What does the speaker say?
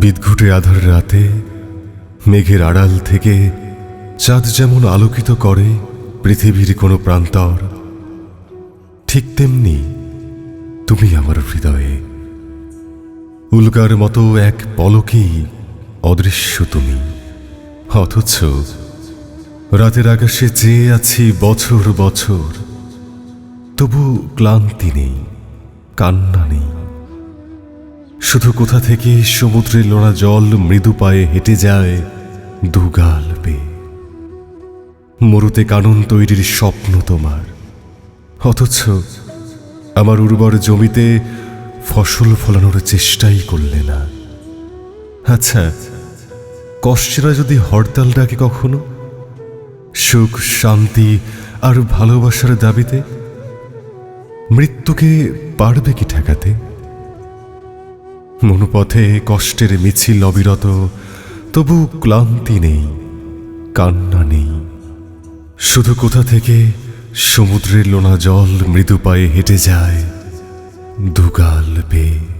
বিদঘুটে আধার রাতে, মেঘের আড়াল থেকে চাঁদ যেমন আলোকিত করে পৃথিবীর কোনো প্রান্তর, ঠিক তেমনি তুমি আমার হৃদয়ে। উল্কার মতো এক পলকেই অদৃশ্য তুমি। অথচ রাতের আকাশে চেয়ে আছি বছর বছর, তবু ক্লান্তি নেই, কান্না নেই। শুধু কোথা থেকে সমুদ্রের লোনা জল মৃদু পায়ে হেঁটে যায় দুগাল বেয়ে। মরুতে কানন তৈরির স্বপ্ন তোমার। অথচ আমার উর্বর জমিতে ফসল ফলানোর চেষ্টাই করলে না। আচ্ছা কষ্টেরা যদি হরতাল ডাকে কখনো? সুখ, শান্তি আর ভালোবাসার দাবিতে? মৃত্যুকে পারবে কি ঠেকাতে? মনুপথে কষ্টের মিছিল অবিরত, তবু ক্লান্তি নেই, কান্না নেই। শুধু কোথা থেকে সমুদ্রের লোনা জল মৃদু পায়ে হেঁটে যায়, দুগাল বে